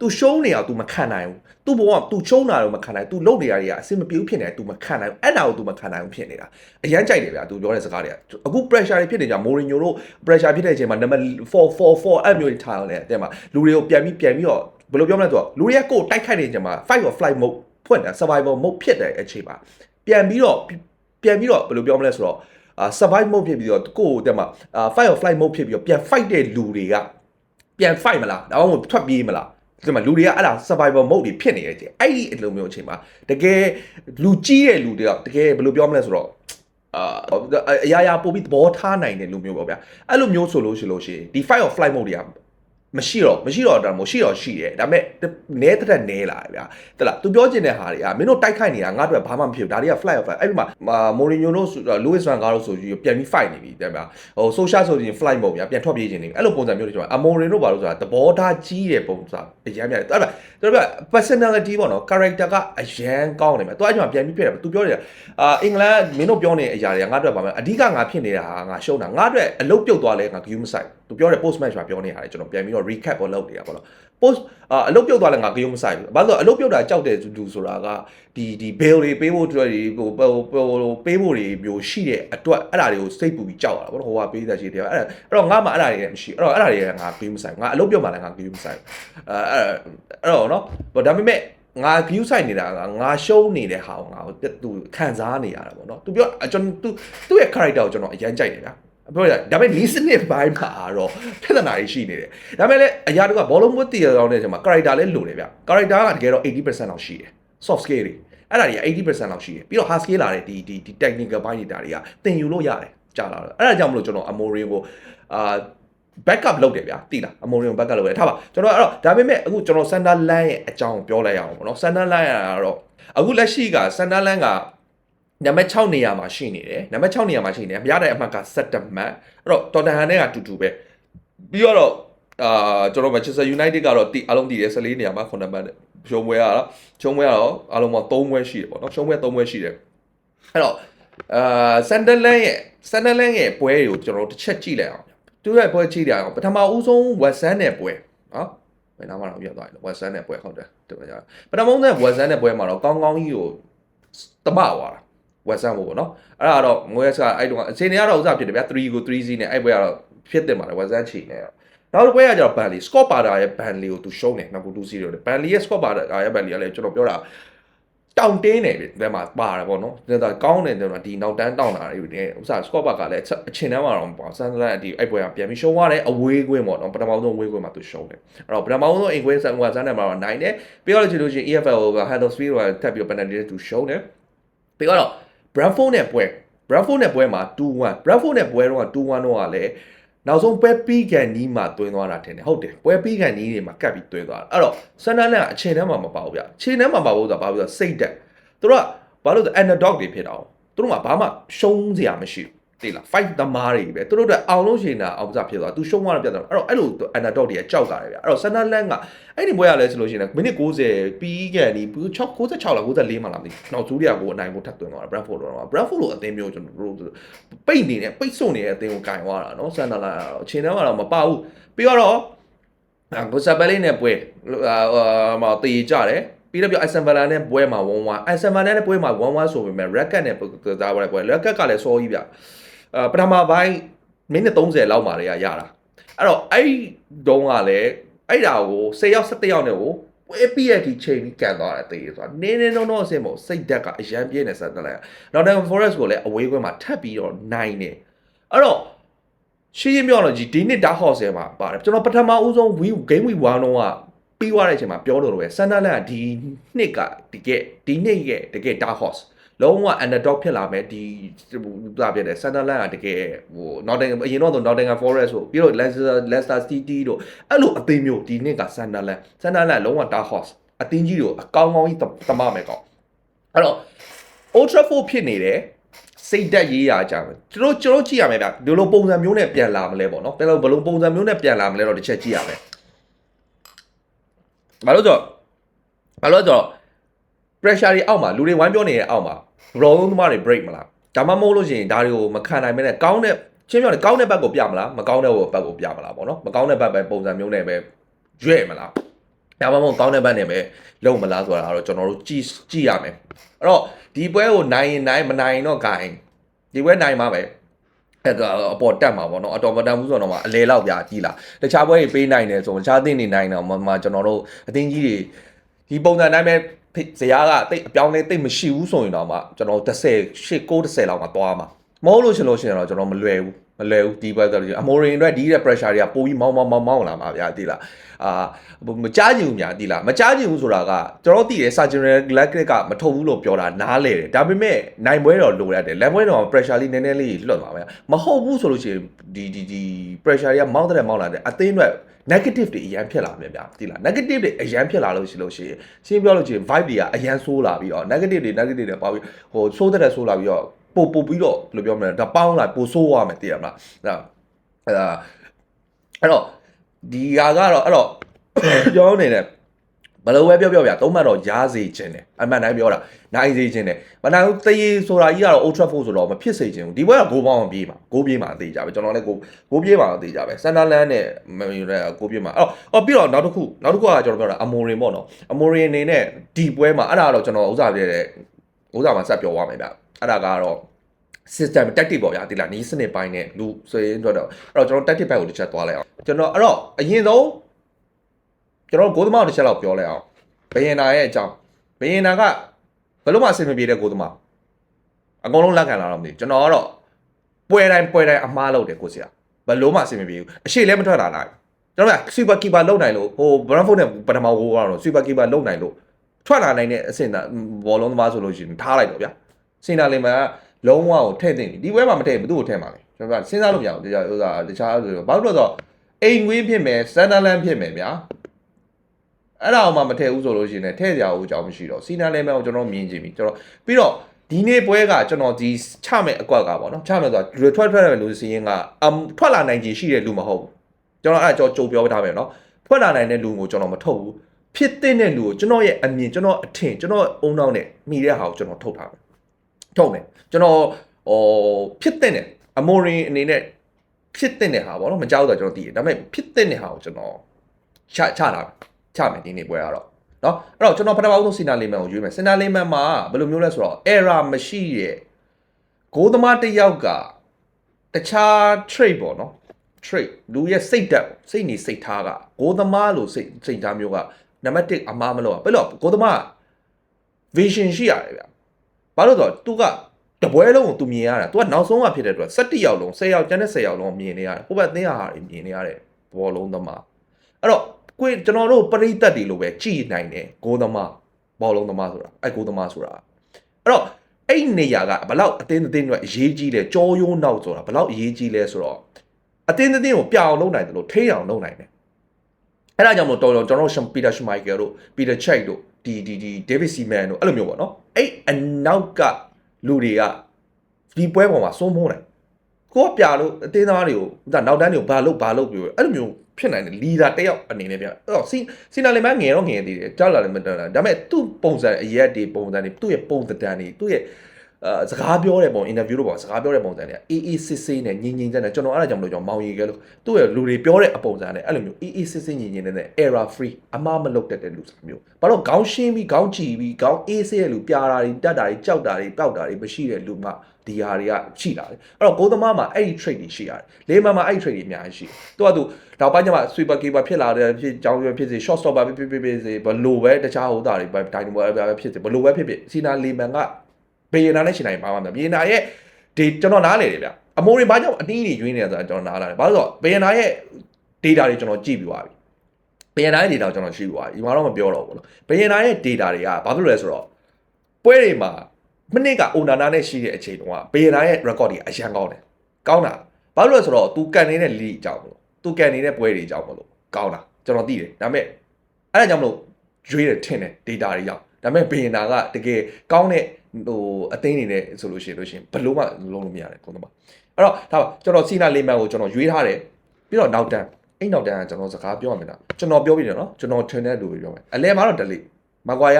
तू ရှုံးနေအောင် तू မခံနိုင်ဘူး तू ဘဝ तू ရှုံးတာတော့မခံနိုင် तू လုပ်နေရတွေကအဆင်မပြေဘူးဖြစ်နေတယ် तू မခံနိုင်ဘူးအဲ့ဒါကို तू မခံနိုင်ဘူးဖြစ်နေတာအရန်ကြိုက်တယ်ဗျာ तू ပြောတဲ့စကားတွေကအခု pressure တွေဖြစ်နေကြမိုရီညိုတို့ pressure ဖြစ်တဲ့အချိန်မှာ number 444အဲ့မျိုးတွေထားအောင်လေတဲ့မှာလူတွေကိုပြန်ပြီးပြန်ပြီးတော့ဘယ်လိုပြောမလဲဆိုတော့လူတွေကကိုယ်တိုက်ခိုက်နေကြမှာ fight or flight mode ဖွင့်တယ် survival mode ဖြစ်တဲ့အချိန်မှာပြန်ပြီးတော့ပြန်ပြီးတော့ဘယ်လိုပြောမလဲဆိုတော့ အာ survive mode ဖြစ်ပြီးတော့ကိုယ့်ကိုတက်မှာအာ fight or flight mode ဖြစ်ပြီးတော့ပြန် fight တဲ့လူတွေကပြန် fight မလားဒါမှမဟုတ်ထွက်ပြေးမလား ဒီမှာလူတွေကအဲ့ဒါ survival mode တွေဖြစ်နေတဲ့အချိန်အဲ့ဒီအလိုမျိုးအချိန်မှာတကယ်လူကြီးတဲ့လူတွေကတကယ်ဘယ်လိုပြောမလဲဆိုတော့အာအရာရာပို့ပြီးသဘောထားနိုင်တဲ့လူမျိုးပေါ့ဗျာအဲ့လိုမျိုးဆိုလို့ရှိလို့ရှိရင်ဒီ fight or flight mode တွေကမရှိတော့မရှိတော့တာမရှိတော့ရှိတယ်ဒါပေမဲ့ နဲတက်တက်နဲလာတယ်ဗျာတလားသူပြောချင်တဲ့ဟာတွေကမင်းတို့တိုက်ခိုက်နေတာငါတို့ဘာမှမဖြစ်ဘူးဒါတွေက flight or flight အဲ့ဒီမှာမိုရီညိုတို့လူးစ်ဗန်ကားတို့ဆိုပြီးပြန်ပြီး fight နေပြီတဲ့ဗျာဟို social ဆိုရင် flight mode ဗျာပြန်ထွက်ပြေးခြင်းနေပြီအဲ့လိုပုံစံမျိုးတွေကျွန်တော်အမိုရီတို့ဘာလို့ဆိုတာသဘောထားကြီးတဲ့ပုံစံအရမ်းများတယ်အဲ့ဒါသူတို့က personality ပေါ့နော် character ကအရန်ကောင်းနေမှာသူအဲ့ဒီမှာပြန်ပြီးပြတယ်သူပြောနေတာအာအင်္ဂလန်မင်းတို့ပြောနေတဲ့အရာတွေကငါတို့ကဘာမှအဓိကငါဖြစ်နေတာဟာငါရှုံးတာငါတို့အလုပ်ပြုတ်သွားလဲငါ view မဆိုင်သူပြောတယ် post match မှာပြောနေတာလေကျွန်တော်ပြန်ပြီးတော့ recap ပေါ်လုပ်နေတာပေါ့နော် post အာအလုပ်ပြုတ်သွားလဲငါ view မဆိုင်ဘူးဘာလို့လဲအလုပ်ပြုတ်တာကြောက်တဲ့လူဆိုတာကဒီဒီ bill တွေပေးဖို့အတွက်ဒီဟိုဟိုဟိုပေးဖို့တွေမျိုးရှိတဲ့အတွက်အဲ့ဒါတွေကိုစိတ်ပူပြီးကြောက်ရတာပေါ့နော်ဟိုကပေးတဲ့ရှိတယ်အဲ့ဒါအဲ့တော့ငါမှအဲ့ဒါတွေမရှိအဲ့တော့အဲ့ဒါတွေကငါ view မဆိုင်ငါအလုပ်ပြုတ်မှလည်းငါ view မဆိုင်အဲအဲ့အဲ့တော့နော်ဒါပေမဲ့ငါ view ဆိုင်နေတာကငါရှုံးနေတဲ့ဟာကိုငါသူခံစားနေရတာပေါ့နော်သူပြောကျွန်တော်သူသူ့ရဲ့ character ကိုကျွန်တော်အရန်ကြိုက်တယ်ဗျာ ပြောရဒါပေမဲ့ဒီစနစ်ပိုင်းမှာတော့ပြဿနာတွေရှိနေတယ်ဒါပေမဲ့လည်းအရာတွေကဘောလုံးမွတ်တီရောင်းတဲ့အချိန်မှာ character လည်းလိုတယ်ဗျ character ကတကယ်တော့80%လောက်ရှိတယ် soft skill တွေအဲ့ဒါတွေက80%လောက်ရှိတယ်ပြီးတော့ hard skill လာတဲ့ဒီဒီဒီ technical ဘိုင်းတွေဒါတွေကသင်ယူလို့ရတယ်ကြာလာတော့အဲ့ဒါကြောင့်မလို့ကျွန်တော် Amorim ကိုအာ backup လုပ်တယ်ဗျာတိလား Amorim ကို backup လုပ်တယ်ထားပါကျွန်တော်အဲ့တော့ဒါပေမဲ့အခုကျွန်တော် Sunderland ရဲ့အကြောင်းပြောလိုက်ရအောင်ပေါ့နော် Sunderland ကတော့အခုလက်ရှိက Sunderland က နံပါတ်6နေရာမှာရှိနေတယ်နံပါတ်6နေရာမှာရှိနေတယ်မရတဲ့အမှတ်က7မှတ်အဲ့တော့ Tottenham နဲ့ကတူတူပဲပြီးတော့အာကျွန်တော် Manchester United ကတော့တိအလုံးတည်တယ်14နေရာမှာ9မှတ်နဲ့ရှုံးပွဲရတော့ရှုံးပွဲကတော့အလုံးပေါင်း3ပွဲရှိတယ်ပေါ့နော်ရှုံးပွဲ3ပွဲရှိတယ်အဲ့တော့အာဆန်ဒလန်ရဲ့ဆန်ဒလန်ရဲ့ပွဲတွေကိုကျွန်တော်တို့တစ်ချက်ကြည့်လိုက်အောင်သူရဲ့ပွဲကြည့်လိုက်အောင်ပထမဦးဆုံးဝက်ဆန်နဲ့ပွဲနော်ဘယ်နာမှတော့ပြတ်သွားတယ်ဝက်ဆန်နဲ့ပွဲဟုတ်တယ်တကယ်ပထမဦးဆုံးဝက်ဆန်နဲ့ပွဲမှာတော့ကောင်းကောင်းကြီးကိုတမသွားတာ ဝက်ဆန်ဘောပေါ့နော်အဲ့ဒါတော့ငွေဆာအဲ့တုန်းကအချိန်တွေကတော့ဥစားဖြစ်တယ်ဗျာ3ကို3 0နဲ့အဲ့ပွဲကတော့ဖြစ်တယ်မှာလေဝက်ဆန်ချီနေတော့နောက်တစ်ပွဲကကျတော့ဘန်လီစကော့ပါတာရဲ့ဘန်လီကိုသူရှုံးတယ်နောက်2 0နဲ့ဘန်လီရဲ့စကော့ပါတာရဲ့ဘန်လီကလည်းကျွန်တော်ပြောတာတောင်တင်းနေပြီဒီမှာပါတယ်ပေါ့နော်ဒါကောင်းတယ်ကျွန်တော်ဒီနောက်တန်းတောင်းတာတွေဥစားစကော့ပါကလည်းအချိန်တန်းမှာတော့ပေါ့ဆန်စလန်ဒီအဲ့ပွဲကပြန်ပြီးရှုံးသွားတယ်အဝေးကွင်းပေါ့နော်ပထမဆုံးအဝေးကွင်းမှာသူရှုံးတယ်အဲ့တော့ပထမဆုံးအင်ကွင်းဆန်ကွာဆန်နဲ့မှာတော့နိုင်တယ်ပြီးတော့ကြည့်လို့ရှိရင် EFL က Huddersfield ကတက်ပြီး penalty နဲ့သူရှုံးတယ်ပြီးတော့ Bradford နဲ့ပွဲ Bradford နဲ့ပွဲမှာ2-1 Bradford နဲ့ပွဲတော့2-1တော့ကလည်းနောက်ဆုံးပွဲပြီးကန်နီးမှာတွင်းသွားတာထင်တယ်ဟုတ်တယ်ပွဲပြီးကန်နီးတွေမှာကတ်ပြီးတွင်းသွားတာအဲ့တော့ဆန်နလန်ကအချိန်တန်းမှာမပါဘူးဗျအချိန်တန်းမှာပါဘူးဆိုတာဘာလို့လဲစိတ်တက်သူတို့ကဘာလို့လဲ underdog တွေဖြစ်တာအောင်သူတို့ကဘာမှရှုံးစရာမရှိဘူး တိလား fight သမားတွေပဲသူတို့ကအောင်လို့ရှိရင်အောင်စားဖြစ်သွားသူရှုံးသွားတာပြတ်သွားအဲ့တော့အဲ့လို underdog တွေကကြောက်ကြတယ်ဗျအဲ့တော့ဆန်နလန်ကအဲ့ဒီပွဲရလဲဆိုလို့ရှိရင်မိနစ်90ပြီးကန်နီးဘူး6 96လား94မှာလားမသိနောက်ဇူးရီယာကိုအနိုင်ဖို့ထပ်သွင်းသွားတာ Bradford တော့ Bradford လို့အသင်းမျိုးကျွန်တော်တို့ပိတ်နေတယ်ပိတ်ဆို့နေတဲ့အသင်းကိုကင်သွားတာနော်ဆန်နလန်ကတော့အချိန်တန်းကတော့မပါဘူးပြီးတော့ဂိုဆာဘယ်လေးနဲ့ပွဲအာမတေးကြတယ်ပြီးတော့ပြအိုင်ဆန်ဗလာနဲ့ပွဲမှာ1-1အိုင်ဆန်ဗလာနဲ့ပွဲမှာ1-1ဆိုပေမဲ့ record နဲ့သားပွဲပွဲ record ကလည်းစောကြီးဗျအာ ပထမပိုင်းမိနစ်30လောက်မှာလည်းရတာအဲ့တော့အဲ့တုန်းကလည်းအဲ့ဒါကို10ရောက်17ရောက်နဲ့ကိုပွဲပြီးရတဲ့ချိန်ကြီးကန်သွားတယ်တေးဆိုတာနင်းနေတော့တော့အစင်မို့စိတ်ဓာတ်ကအရန်ပြင်းနေစတဲ့လိုက်နောက်တော့ Forest ကိုလည်းအဝေးကွင်းမှာထပ်ပြီးတော့နိုင်တယ်အဲ့တော့ရှင်းရမြောက်လို့ကြီးဒီနှစ် Dark Horse မှာပါတယ်ကျွန်တော်ပထမဦးဆုံး Wii Game Week 1တော့ကပြီးသွားတဲ့အချိန်မှာပြောလို့တော့ပဲ Sunderland ကဒီနှစ်ကတကယ်ဒီနှစ်ရဲ့တကယ် Dark Horse လုံးဝ underdog ဖြစ်လာမယ်ဒီဟိုပြပြတယ် Sunderland ကတကယ်ဟို Nottingham အရင်တော့ Nottingham Forest ဆိုပြီးတော့ Leicester Leicester City တို့အဲ့လိုအသင်းမျိုးဒီနှစ်က Sunderland Sunderland လုံးဝ Dark Horse အသင်းကြီးတို့အကောင်းကောင်းကြီးတမမယ်ကောအဲ့တော့ Old Trafford ဖြစ်နေတယ်စိတ်တက်ရေးရကြမယ်ကျွန်တော်ကျွန်တော်ကြည့်ရမယ်ဗျဒီလိုပုံစံမျိုးနဲ့ပြန်လာမလဲပေါ့နော်ဘယ်လိုဘယ်လိုပုံစံမျိုးနဲ့ပြန်လာမလဲတော့တစ်ချက်ကြည့်ရမယ်ဘာလို့ဆိုတော့ဘာလို့ဆိုတော့ pressure တွေအောက်မှာလူတွေဝိုင်းပြောနေတဲ့အောက်မှာဘရောလုံးသမားတွေ break မလားဒါမှမဟုတ်လို့ရှိရင်ဒါတွေကိုမခံနိုင်မဲနဲ့ကောင်းတဲ့ချင်းပြောတယ်ကောင်းတဲ့ဘက်ကိုပြမလားမကောင်းတဲ့ဘက်ကိုပြမလားပေါ့နော်မကောင်းတဲ့ဘက်ပဲပုံစံမျိုးနဲ့ပဲရွဲ့မလားဒါမှမဟုတ်ကောင်းတဲ့ဘက်နဲ့ပဲလုံးမလားဆိုတာတော့ကျွန်တော်တို့ကြည့်ကြည့်ရမယ်အဲ့တော့ဒီပွဲကိုနိုင်ရင်နိုင်မနိုင်ရင်တော့ဂိုင်းဒီပွဲနိုင်မှာပဲအဲ့ကအပေါ်တက်မှာပေါ့နော်အတော်မတန်ဘူးဆိုတော့မှအလဲလောက်ပြကြီးလာတခြားပွဲတွေပေးနိုင်တယ်ဆိုရင်တခြားအသင်းတွေနိုင်တော့မှကျွန်တော်တို့အသင်းကြီးတွေဒီပုံစံတိုင်းပဲ ဇရာကတိတ်အပြောင်းလဲတိတ်မရှိဘူးဆိုရင်တော့မှကျွန်တော်30 8 9 10လောက်မှသွားမှာမဟုတ်လို့ရှင်လို့ရှင်တော့ကျွန်တော်မလွယ်ဘူး မလွယ်ဘူးဒီဘက်တော့အမိုရင်အတွက်ဒီတဲ့ pressure တွေကပိုပြီးမောင်းမောင်းမောင်းမောင်းလာမှာဗျာတိလားအာမကြားချင်ဘူးများတိလားမကြားချင်ဘူးဆိုတာကကျွန်တော်သိတယ် surgery galactic ကမထုံဘူးလို့ပြောတာနားလေတယ်ဒါပေမဲ့နိုင်ပွဲတော့လိုရတယ်လမ်းပွဲတော့ pressure လေးနည်းနည်းလေးလွတ်သွားမှာမဟုတ်ဘူးဆိုလို့ရှိရင်ဒီဒီဒီ pressure တွေကမောင်းတဲ့မောင်းလာတယ်အသင်းအတွက် negative တွေအရန်ဖြစ်လာမယ်ဗျာတိလား negative တွေအရန်ဖြစ်လာလို့ရှိလို့ရှိရင်ရှင်းပြောလို့ရှိရင် vibe တွေကအရန်ဆိုးလာပြီးတော့ negative တွေ negative တွေပေါ့ပြီးဟိုဆိုးတဲ့ဆိုးလာပြီးတော့ ပို့ပို့ပြီးတော့ဘယ်လိုပြောမလဲဒါပေါင်းလာပို့ဆိုးသွားမယ်သိရမလားအဲ့ဒါအဲ့ဒါအဲ့တော့ဒီဟာကတော့အဲ့တော့ပြောနေတယ်ဘယ်လိုပဲပြောပြောဗျာသုံးမှတ်တော့ရားစေခြင်းတယ်အမှန်တိုင်းပြောတာနိုင်စေခြင်းတယ်မနိုင်ဘူးတရေဆိုတာကြီးကတော့ Old Trafford ဆိုတော့မဖြစ်စေခြင်းဘူးဒီဘက်ကဂိုးပေါင်းမပြေးမှာဂိုးပြေးမှာအသေးကြပဲကျွန်တော်လည်းဂိုးဂိုးပြေးမှာအသေးကြပဲဆန်ဒါလန်နဲ့မန်ယူနဲ့ဂိုးပြေးမှာအဲ့တော့အော်ပြီးတော့နောက်တစ်ခုနောက်တစ်ခုကကျွန်တော်ပြောတာအမိုရင်ပေါ့နော်အမိုရင်အနေနဲ့ဒီပွဲမှာအဲ့ဒါတော့ကျွန်တော်ဥစားပြတဲ့ဥစားမှာစပြောသွားမယ်ဗျ အဲ့ဒါကတော့ system tactic ပေါ့ဗျာဒီလားနီးစနစ်ပိုင်းနဲ့လူဆိုရင်တော့အဲ့တော့ကျွန်တော် tactic ဘက်ကိုတစ်ချက်သွားလိုက်အောင်ကျွန်တော်အဲ့တော့အရင်ဆုံးကျွန်တော်ဂိုးသမားကိုတစ်ချက်လောက်ပြောလိုက်အောင်ဘယင်နာရဲ့အကြောင်းဘယင်နာကဘယ်လို့မှအဆင်မပြေတဲ့ဂိုးသမားအကုန်လုံးလက်ခံလာတော့မသိဘူးကျွန်တော်ကတော့ပွဲတိုင်းပွဲတိုင်းအမားလုပ်တယ်ကိုစရာဘယ်လို့မှအဆင်မပြေဘူးအရှိလည်းမထွက်လာနိုင်ကျွန်တော်က super keeper လုံနိုင်လို့ဟို Brentford နဲ့ပထမဂိုးကတော့ super keeper လုံနိုင်လို့ထွက်လာနိုင်တဲ့အဆင့်ဘောလုံးသမားဆိုလို့ရှိရင်ထားလိုက်တော့ဗျာ စင်တာလင်မန်ကလုံးဝကိုထည့်သိမ့်ပြီဒီဘဲမှာမထည့်ဘူးဘသူ့ကိုထည့်မှာလဲကျွန်တော်ကစဉ်းစားလို့မရဘူးတရားဥစားတခြားဆိုတော့ဘာလို့လဲဆိုတော့အိမ်ငွေးဖြစ်မယ်စန်ဒါလန်ဖြစ်မယ်ဗျာအဲ့ဒါအောင်မှမထည့်ဘူးဆိုလို့ရှိရင်လည်းထည့်ကြအောင်အကြောင်းမရှိတော့စီနာလဲမဲကိုကျွန်တော်မြင်ကြည့်ပြီကျွန်တော်ပြီးတော့ဒီနေ့ပွဲကကျွန်တော်ဒီချမဲ့အကွက်ကပေါ့နော်ချမဲ့ဆိုတာထွက်ထွက်တဲ့လူစီရင်ကအမ်ထွက်လာနိုင်ခြင်းရှိတဲ့လူမဟုတ်ဘူးကျွန်တော်အဲ့ဒါကြောကြိုပြောထားမယ်နော်ထွက်လာနိုင်တဲ့လူကိုကျွန်တော်မထုတ်ဘူးဖြစ်တဲ့လူကိုကျွန်တော်ရဲ့အမြင်ကျွန်တော်အထင်ကျွန်တော်အုံနောက်နဲ့မိတဲ့ဟာကိုကျွန်တော်ထုတ်ထားမယ် ထုတ်မယ်ကျွန်တော်ဟိုဖြစ်တဲ့အမိုရင်အနေနဲ့ဖြစ်တဲ့ဟာပေါ့နော်မကြောက်တော့ကျွန်တော်သိတယ်ဒါပေမဲ့ဖြစ်တဲ့ဟာကိုကျွန်တော်ချချတာချမယ်ဒီနေ့ပွဲကတော့နော်အဲ့တော့ကျွန်တော်ပထမဆုံးစင်တာလေးမန်ကိုရွေးမယ်စင်တာလေးမန်မှာဘယ်လိုမျိုးလဲဆိုတော့ error မရှိရဲ့ဂိုးသမားတစ်ယောက်ကတခြား trade ပေါ့နော် trade လူရဲ့စိတ်ဓာတ်စိတ်နေစိတ်ထားကဂိုးသမားလို့စိတ်စိတ်ထားမျိုးကနံပါတ်1အမားမလို့ပါဘယ်လိုဂိုးသမား vision ရှိရတယ်ဗျ ဘာလို့ဆိုတော့ तू ကတပွဲလုံးကို तू မြင်ရတာ तू ကနောက်ဆုံးကဖြစ်တဲ့အတွက်17ယောက်လုံး10ယောက်ကျန်တဲ့10ယောက်လုံးမြင်နေရတယ်ဟိုဘက်အသင်းဟာတွေမြင်နေရတဲ့ဘောလုံးသမားအဲ့တော့ကိုယ်ကျွန်တော်တို့ပရိသတ်တွေလိုပဲကြည်နိုင်တယ်ဂိုးသမားဘောလုံးသမားဆိုတာအဲ့ဂိုးသမားဆိုတာအဲ့တော့အဲ့နေရာကဘလောက်အတင်းအတင်းတွေအရေးကြီးတယ်ကြောရိုးနောက်ဆိုတာဘလောက်အရေးကြီးလဲဆိုတော့အတင်းအတင်းကိုပြအောင်လုပ်နိုင်တယ်လို့ထိအောင်လုပ်နိုင်တယ်အဲ့ဒါကြောင့်မလို့တော်တော်ကျွန်တော်ရှမ်ပီတာရှမိုက်ကယ်တို့ပီတာချက်တို့ ဒီဒီဒီဒေးဗစ်စီမန်တို့အဲ့လိုမျိုးပေါ့နော်အဲ့အနောက်ကလူတွေကဒီပွဲပေါ်မှာစိုးမိုးနိုင်ကိုကပြလို့အတင်းသားတွေကိုဒါနောက်တန်းတွေကိုဘာလို့ဘာလို့ပြောအဲ့လိုမျိုးဖြစ်နိုင်တယ်လီဒါတယောက်အနေနဲ့ပြအဲ့တော့စီစီနာလီမန်ငယ်တော့ငယ်သေးတယ်ကြောက်လာလည်းမတော်တာဒါပေမဲ့သူ့ပုံစံအရက်တွေပုံစံတွေသူ့ရဲ့ပုံသဏ္ဍာန်တွေသူ့ရဲ့ အာစကားပြောတဲ့ပုံအင်တာဗျူးတော့ပေါ့စကားပြောတဲ့ပုံစံတွေအေးအေးစစ်စစ်နဲ့ငြိမ်ငြိမ်တဲ့ကျွန်တော်အဲ့ဒါကြောင့်မလို့ကျွန်တော်မောင်ရီခဲလို့သူ့ရဲ့လူတွေပြောတဲ့အပုံစံနဲ့အဲ့လိုမျိုးအေးအေးစစ်စစ်ငြိမ်ငြိမ်နဲ့ error free အမှားမလုပ်တတ်တဲ့လူစမျိုးဘာလို့ခေါင်းရှင်းပြီးခေါင်းကြည့်ပြီးခေါင်းအေးစစ်ရဲ့လူပြာတာတွေတက်တာတွေကြောက်တာတွေပောက်တာတွေမရှိတဲ့လူမှဒီဟာတွေကရှိလာတယ်အဲ့တော့ကိုသမားမှာအဲ့ဒီ trait တွေရှိရတယ်လေးမန်မှာအဲ့ဒီ trait တွေအများကြီးရှိတယ်သူကသူနောက်ပိုင်းကျမှ sweeper keeper ဖြစ်လာတဲ့ဖြစ်ကြောင်းရဖြစ်စေ short stopper ဖြစ်ဖြစ်ဖြစ်စေဘလို့ပဲတခြားဟိုတာတွေပဲ dynamo ပဲဖြစ်စေဘလို့ပဲဖြစ်ဖြစ်စီနာလီမန်က ဘေယနာနဲ့ရှင်နိုင်ပါမှာမဘေယနာရဲ့ဒီကျွန်တော်နားလေတယ်ဗျအမိုးရင်ဘာကြောင့်အတင်းကြီးရွေးနေတာဆိုတာကျွန်တော်နားလာတယ်ဘာလို့ဆိုတော့ဘေယနာရဲ့ data တွေကျွန်တော်ကြည့်ပြီးသွားပြီဘေယနာရဲ့ data ကိုကျွန်တော်ရှိပြီးသွားပြီဒီမှာတော့မပြောတော့ဘူးလို့ဘေယနာရဲ့ data တွေကဘာဖြစ်လို့လဲဆိုတော့ပွဲတွေမှာမနစ်ကအိုနာနာနဲ့ရှိတဲ့အချိန်တုန်းကဘေယနာရဲ့ record တွေအရန်ကောင်းတယ်ကောင်းတာဘာလို့လဲဆိုတော့ तू ကန်နေတဲ့ league အကြောင်းမလို့ तू ကန်နေတဲ့ပွဲတွေအကြောင်းမလို့ကောင်းတာကျွန်တော်သိတယ်ဒါပေမဲ့အဲ့ဒါကြောင့်မလို့ရွေးတယ်ထင်တယ် data တွေရောက် ဒါပေမဲ့ဘေယနာကတကယ်ကောင်းတဲ့ဟိုအသိနေနဲ့ဆိုလို့ရှိရင်လို့ရှိရင်ဘလို့မှလုံးလို့မရတယ်ကိုယ်တော့အဲ့တော့ဒါပါကျွန်တော်စီနာလေးမန်ကိုကျွန်တော်ရွေးထားတယ်ပြီးတော့နောက်တန်းအဲ့နောက်တန်းကကျွန်တော်စကားပြောရမယ်လားကျွန်တော်ပြောပြီးတယ်နော်ကျွန်တော်ထင်တဲ့လူတွေပြောမယ်အလဲမှာတော့ delete မကွာရ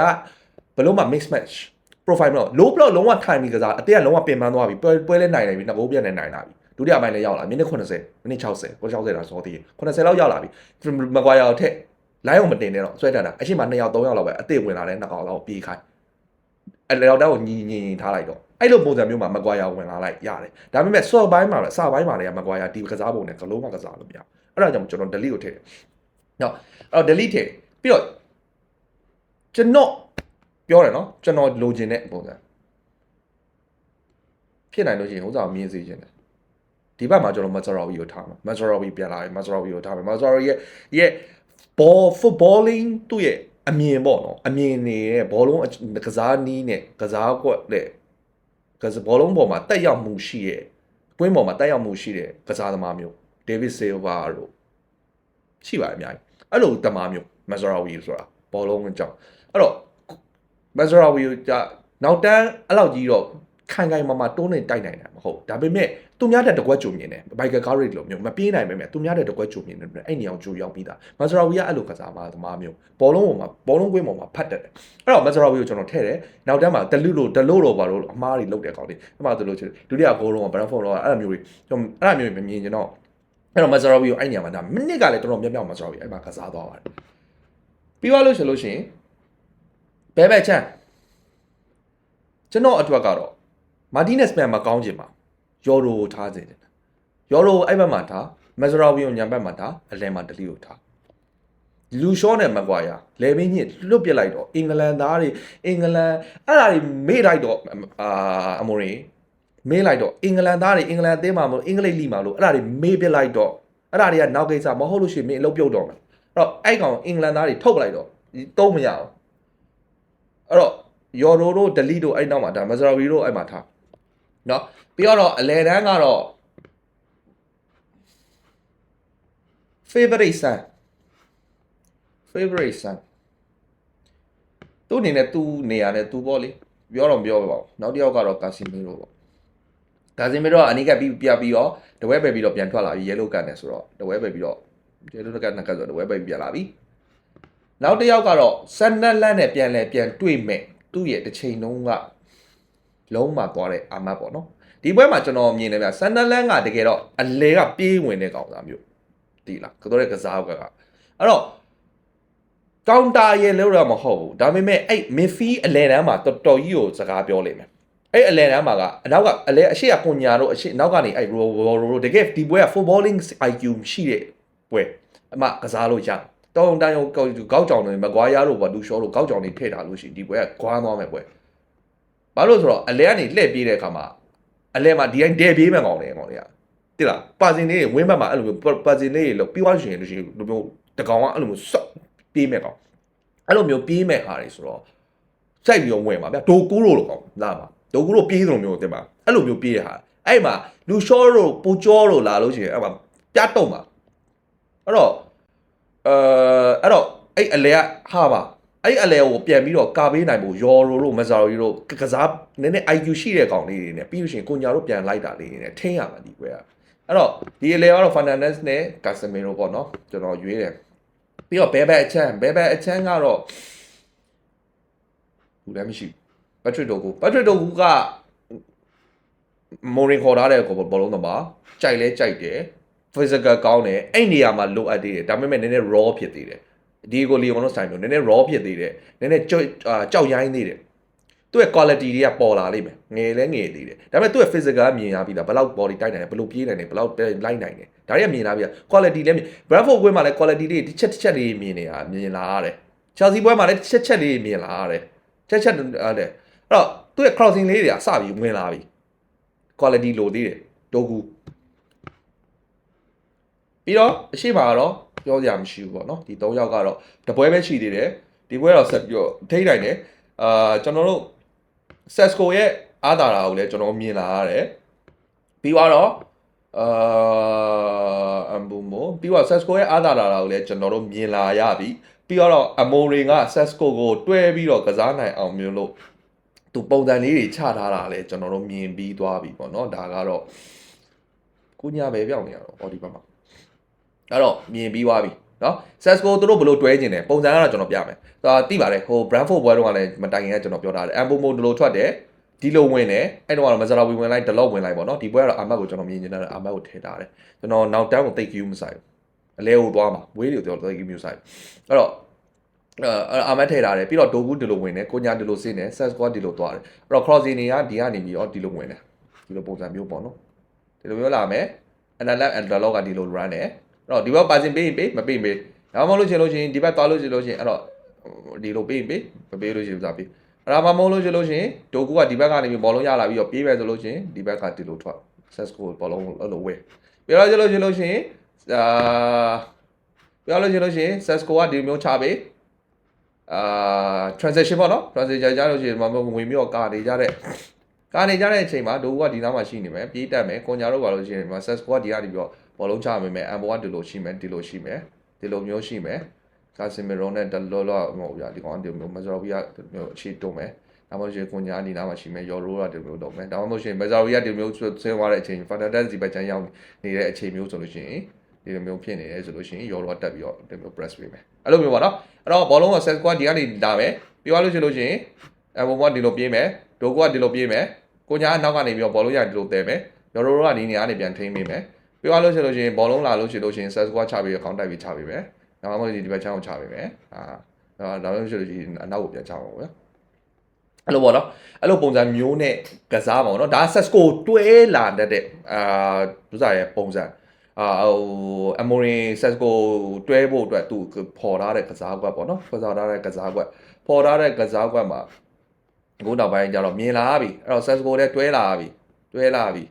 ဘလို့မှ mix match profile မလို့ low block လုံးဝထိုင်ပြီးကစားအတေးကလုံးဝပင်ပန်းသွားပြီပွဲပွဲလဲနိုင်နေပြီနှစ်ဘိုးပြတ်နေနိုင်လာပြီဒုတိယပိုင်းလည်းရောက်လာမိနစ်80မိနစ်60ကို60တာစောသေး80လောက်ရောက်လာပြီမကွာရအောင်ထက် လိုင်းအောင်မတင်နဲ့တော့ဆွဲတတ်တာအရှိမ2ယောက်3ယောက်လောက်ပဲအသေးဝင်လာတဲ့နှစ်ကောင်လောက်ပြေးခိုင်းအဲ့လောက်တော့ညီညီညီထားလိုက်တော့အဲ့လိုပုံစံမျိုးမှာမကွာရဝင်လာလိုက်ရတယ်ဒါပေမဲ့စော့ပိုင်းမှာလည်းစပိုင်းမှာလည်းမကွာရဒီကစားပုံနဲ့ကလုံးမကစားလို့မရအဲ့ဒါကြောင့်ကျွန်တော် delete ကိုထည့်တယ်နော်အဲ့တော့ delete ထည့်ပြီးတော့ကျွန်တော်ပြောတယ်နော်ကျွန်တော်လိုချင်တဲ့ပုံစံဖြစ်နိုင်လို့ရှိရင်ဥစ္စာကိုမြင်စေခြင်းတယ်ဒီဘက်မှာကျွန်တော်မဇရာဝီကိုထားမှာမဇရာဝီပြန်လာရင်မဇရာဝီကိုထားမယ်မဇရာဝီရဲ့ ရဲ့ ball footballing သူ့ရဲ့အမြင်ပေါ့နော်အမြင်နေတဲ့ဘောလုံးကစားနီးနဲ့ကစားကွက်တဲ့ကစားဘောလုံးပေါ်မှာတက်ရောက်မှုရှိရဲ့ကွင်းပေါ်မှာတက်ရောက်မှုရှိတဲ့ကစားသမားမျိုး David Silva တို့ရှိပါတယ်အများကြီးအဲ့လိုတမားမျိုးမဇရာဝီဆိုတာဘောလုံးအကြောင်းအဲ့တော့မဇရာဝီကိုじゃနောက်တန်းအဲ့လောက်ကြီးတော့ ခိုင်ခိုင်မာမာတွန်းနေတိုက်နိုင်တာမဟုတ်ဒါပေမဲ့သူများတဲ့တကွက်ကြုံမြင်တယ်ဘိုက်ကကားရိတ်လိုမျိုးမပြေးနိုင်ပေမဲ့သူများတဲ့တကွက်ကြုံမြင်တယ်အဲ့နေအောင်ကြိုရောက်ပြီးသားမဇရာဝီကအဲ့လိုကစားမှာသမားမျိုးဘောလုံးပေါ်မှာဘောလုံးကွင်းပေါ်မှာဖတ်တတ်တယ်အဲ့တော့မဇရာဝီကိုကျွန်တော်ထည့်တယ်နောက်တန်းမှာဒလူလိုဒလူလိုပါလို့အမားတွေလုတ်တဲ့ကောင်လေးအဲ့မှာသူလို့ချစ်ဒုတိယဂိုးလုံးကဘရန်ဖော့တော့အဲ့လိုမျိုးတွေကျွန်တော်အဲ့လိုမျိုးတွေမမြင်ကျွန်တော်အဲ့တော့မဇရာဝီကိုအဲ့နေရာမှာဒါမိနစ်ကလည်းတော်တော်များများမဇရာဝီအဲ့မှာကစားသွားပါတယ်ပြီးသွားလို့ရှိလို့ရှိရင်ဘဲဘဲချန်ကျွန်တော်အတွက်ကတော့ မာတီနက်စ်ပြန်မကောင်းချင်ပါယော်ရိုကိုထားစေတယ်ယော်ရိုကိုအဲ့ဘက်မှာထားမဇရာဝီကိုညံဘက်မှာထားအလဲမှာဒလီကိုထားလူရှောနဲ့မကွာရလေမင်းကြီးလွတ်ပြစ်လိုက်တော့အင်္ဂလန်သားတွေအင်္ဂလန်အဲ့ဒါတွေမေ့လိုက်တော့အာအမိုရီမေ့လိုက်တော့အင်္ဂလန်သားတွေအင်္ဂလန်အသင်းမှာမလို့အင်္ဂလိပ်လိမှာလို့အဲ့ဒါတွေမေ့ပြစ်လိုက်တော့အဲ့ဒါတွေကနောက်ကိစ္စမဟုတ်လို့ရှိရင်မင်းအလုပ်ပြုတ်တော့မယ်အဲ့တော့အဲ့ကောင်အင်္ဂလန်သားတွေထုတ်ပလိုက်တော့တုံးမရအောင်အဲ့တော့ယော်ရိုတို့ဒလီတို့အဲ့နောက်မှာဒါမဇရာဝီတို့အဲ့မှာထား နော်ပြီးတော့အလဲတန်းကတော့ favorite son favorite son သူ့အနေနဲ့သူ့နေရာနဲ့သူပေါ့လေပြောတော့မပြောပါဘူးနောက်တစ်ယောက်ကတော့ကာစီမီရိုပေါ့ကာစီမီရိုကအနိကပြီးပြပြီးတော့တဝဲပဲပြီးတော့ပြန်ထွက်လာပြီးရဲလုကန်တယ်ဆိုတော့တဝဲပဲပြီးတော့ရဲလုကန်နဲ့ကတ်ဆိုတော့တဝဲပဲပြီးပြန်လာပြီနောက်တစ်ယောက်ကတော့ဆန်နက်လန်နဲ့ပြန်လဲပြန်တွေ့မဲ့သူ့ရဲ့တစ်ချိန်လုံးက လုံးမသွားတဲ့အာမတ်ပေါ့နော်ဒီပွဲမှာကျွန်တော်မြင်တယ်ဗျဆန်နက်လန်ကတကယ်တော့အလဲကပြေးဝင်တဲ့ကောင်သားမျိုးတီလားကတော့တဲ့ကစားကကအဲ့တော့ကောင်တာရဲ့လို့တော့မဟုတ်ဘူးဒါပေမဲ့အဲ့မစ်ဖီအလဲတန်းမှာတော်တော်ကြီးကိုစကားပြောလိမ့်မယ်အဲ့အလဲတန်းမှာကအနောက်ကအလဲအရှိကကွန်ညာတို့အရှိနောက်ကနေအဲ့ရိုရိုရိုတကယ်ဒီပွဲက footballing IQ ရှိတဲ့ပွဲအမကစားလို့ရတောင်းတန်းရောကောက်ကြောင်တွေမကွာရလို့ပေါ့လူရှောလို့ကောက်ကြောင်တွေထည့်ထားလို့ရှိရင်ဒီပွဲကကွာသွားမယ်ပွဲ ဘာလို့ဆိုတော့အလဲကနေလှည့်ပြေးတဲ့အခါမှာအလဲမှာဒီတိုင်းဒဲပြေးမှန်ကောင်လေကောင်တွေကတိလားပါစင်လေးတွေဝင်းဘက်မှာအဲ့လိုမျိုးပါစင်လေးတွေလို့ပြီးသွားရှင်လို့ရှိရင်လိုမျိုးတကောင်ကအဲ့လိုမျိုးဆော့ပြေးမဲ့ကောင်အဲ့လိုမျိုးပြေးမဲ့ဟာတွေဆိုတော့စိုက်ပြီးတော့ဝင်ပါဗျဒိုကူရိုလို့ကောင်လာပါဒိုကူရိုပြေးသလိုမျိုးတင်ပါအဲ့လိုမျိုးပြေးရဟာအဲ့မှာလူရှောတို့ပူကျော်တို့လာလို့ရှိရင်အဲ့မှာပြတ်တော့မှာအဲ့တော့အဲအဲ့တော့အဲ့အလဲကဟာပါ အဲ့အလဲကိုပြန်ပြီးတော့ကာပေးနိုင်ဖို့ယော်ရိုတို့မဇာရိုတို့ကစားနည်းနည်း IQ ရှိတဲ့ကောင်လေးတွေနဲ့ပြီးလို့ရှိရင်ကိုညာတို့ပြန်လိုက်တာလေးတွေနဲ့ထင်းရမှာဒီကွယ်ကအဲ့တော့ဒီအလဲကတော့ Fernandez နဲ့ Casemiro ပေါ့နော်ကျွန်တော်ရွေးတယ်ပြီးတော့ဘဲဘဲအချမ်းဘဲဘဲအချမ်းကတော့ဘူးလည်းမရှိဘူး Patrick Dogu Patrick Dogu ကမိုရင်ခေါ်ထားတဲ့ကိုဘောလုံးသမားကြိုက်လဲကြိုက်တယ် physical ကောင်းတယ်အဲ့နေရာမှာလိုအပ်သေးတယ်ဒါပေမဲ့နည်းနည်း raw ဖြစ်သေးတယ် ဒီကိုလီယွန်တို့ဆိုင်မျိုးနည်းနည်း raw ဖြစ်သေးတယ်နည်းနည်းကြောက်အာကြောက်ရိုင်းသေးတယ်သူ့ရဲ့ quality တွေကပေါ်လာလိမ့်မယ်ငယ်လဲငယ်သေးတယ်ဒါပေမဲ့သူ့ရဲ့ physical မြင်ရပြီလားဘယ်လောက် body တိုက်နိုင်တယ်ဘယ်လိုပြေးနိုင်တယ်ဘယ်လောက်လိုက်နိုင်တယ်ဒါတွေကမြင်လာပြီလား quality လည်းမြင် Bradford ကွင်းမှာလည်း quality တွေတစ်ချက်တစ်ချက်လေးမြင်နေတာမြင်လာရတယ် Chelsea ပွဲမှာလည်းတစ်ချက်ချက်လေးမြင်လာရတယ်ချက်ချက်အဲ့ဒါအဲ့တော့သူ့ရဲ့ crossing လေးတွေကစပြီးဝင်လာပြီ quality လိုသေးတယ်ဒိုကူပြီးတော့အရှိမကတော့ ပြောစရာမရှိဘူးပေါ့နော်ဒီ၃ယောက်ကတော့တပွဲပဲရှိသေးတယ်ဒီပွဲတော့ဆက်ပြီးတော့ထိနိုင်တယ်အာကျွန်တော်တို့ Sesco ရဲ့အားသာတာကိုလည်းကျွန်တော်မြင်လာရတယ်ပြီးတော့အာအမ်ဘူမိုပြီးတော့ Sesco ရဲ့အားသာတာကိုလည်းကျွန်တော်တို့မြင်လာရပြီပြီးတော့အမိုရင်က Sesco ကိုတွဲပြီးတော့ကစားနိုင်အောင်မျိုးလို့သူပုံစံလေးတွေချထားတာလည်းကျွန်တော်တို့မြင်ပြီးသွားပြီပေါ့နော်ဒါကတော့ကိုညာပဲပြောင်းနေရတော့ဟောဒီဘက်မှာ အဲ့တော့မြင်ပြီးသွားပြီနော် Sesco သူတို့ဘယ်လိုတွဲကျင်တယ်ပုံစံကတော့ကျွန်တော်ပြမယ်။ဒါသိပါတယ်ဟို Brentford ပွဲတော့ကလည်းမတိုင်ခင်ကကျွန်တော်ပြောထားတယ်။ Ambomo ဒီလိုထွက်တယ်ဒီလိုဝင်တယ်အဲ့တော့ကတော့မဇရာဝီဝင်လိုက်ဒလော့ဝင်လိုက်ပေါ့နော်ဒီပွဲကတော့အာမတ်ကိုကျွန်တော်မြင်နေတာအာမတ်ကိုထည့်ထားတယ်ကျွန်တော်နောက်တန်းကိုတိတ်ကူးမဆိုင်ဘူးအလဲကိုသွားမှာဝေးတွေကိုပြောတိတ်ကူးမဆိုင်အဲ့တော့အဲအာမတ်ထည့်ထားတယ်ပြီးတော့ဒိုကူဒီလိုဝင်တယ်ကိုညာဒီလိုစင်းတယ်ဆက်စကွာဒီလိုသွားတယ်အဲ့တော့ crossing တွေကဒီကနေပြီးတော့ဒီလိုဝင်တယ်ဒီလိုပုံစံမျိုးပေါ့နော်ဒီလိုမျိုးလာမယ် analyze and dialog ကဒီလို run တယ် အဲ့တော့ဒီဘက်ပါစင်ပေးရင်ပေးမပေးရင်ပေးဒါမှမဟုတ်လို့ချင်လို့ချင်းဒီဘက်သွားလို့ချင်လို့ချင်းအဲ့တော့ဒီလိုပေးရင်ပေးမပေးလို့ချင်စားပေးအဲ့ဒါမှမဟုတ်လို့ရှိလို့ရှိရင်ဒိုကူကဒီဘက်ကနေပြီးဘောလုံးရလာပြီးတော့ပြေးမယ်ဆိုလို့ရှိရင်ဒီဘက်ကဒီလိုထွက် set score ဘောလုံးအဲ့လိုဝဲပြီးတော့ကျလို့ရှိလို့ရှိရင်အာပြောလို့ရှိလို့ရှိရင် set score ကဒီလိုမျိုးချပေးအာ transition ပေါ့နော် transition ကြလို့ရှိရင်မမဝင်ပြီးတော့ကာနေကြတဲ့ကာနေကြတဲ့အချိန်မှာဒိုကူကဒီနားမှာရှိနေမယ်ပြေးတက်မယ်ကွန်ညာတို့ပါလို့ရှိရင် set score ကဒီကနေပြီးတော့ ဘောလုံးချမယ်မယ် ambo ကဒီလိုရှိမယ်ဒီလိုရှိမယ်ဒီလိုမျိုးရှိမယ်ကာစီမီရိုနဲ့ဒလောလောမဟုတ်ဗျာဒီကောင်ဒီမျိုးမဇရော်ဗီယာမျိုးအခြေတုံးမယ်ဒါမှမဟုတ်ရင်ကွန်ညာဒီနားမှာရှိမယ်ယော်ရိုကဒီမျိုးတုံးမယ်ဒါမှမဟုတ်ရင်မဇရော်ဗီယာဒီမျိုးဆွဲသွားတဲ့အချိန်ဖန်တာတက်စီဘက်ချမ်းရောက်နေတဲ့အချိန်မျိုးဆိုလို့ရှိရင်ဒီလိုမျိုးဖြစ်နေတယ်ဆိုလို့ရှိရင်ယော်ရိုကတက်ပြီးတော့ဒီမျိုး press ပေးမယ်အဲ့လိုမျိုးပါနော်အဲ့တော့ဘောလုံးက set squad ဒီကနေလာမယ်ပြီးသွားလို့ရှိလို့ရှိရင်အဘောဘောဒီလိုပြေးမယ်ဒိုကဒီလိုပြေးမယ်ကွန်ညာနောက်ကနေပြီးတော့ဘောလုံးရဒီလိုတဲမယ်ယော်ရိုကဒီနေရာကနေပြန်ထိမ့်ပေးမယ် ပြီးသွားလို့ရှိလို့ရှိရင်ဘောလုံးလာလို့ရှိလို့ရှိရင် set squad ချပြီးတော့ counter ပြီးချပေးမယ်ဒါမှမဟုတ်ဒီဘက်ချမ်းကိုချပေးမယ်အာဒါဒါလို့ရှိလို့ရှိရင်အနောက်ကိုပြန်ချအောင်ဗျာအဲ့လိုပေါ့နော်အဲ့လိုပုံစံမျိုးနဲ့ကစားပါတော့ဒါ Sesco တွဲလာတတ်တဲ့အာသူစားရဲ့ပုံစံအာဟိုအမိုရင် Sesco တွဲဖို့အတွက်သူပေါ်ထားတဲ့ကစားကွက်ပေါ့နော်ကစားထားတဲ့ကစားကွက်ပေါ်ထားတဲ့ကစားကွက်မှာအခုနောက်ပိုင်းကျတော့မြင်လာပြီအဲ့တော့ Sesco နဲ့တွဲလာပြီတွဲလာပြီ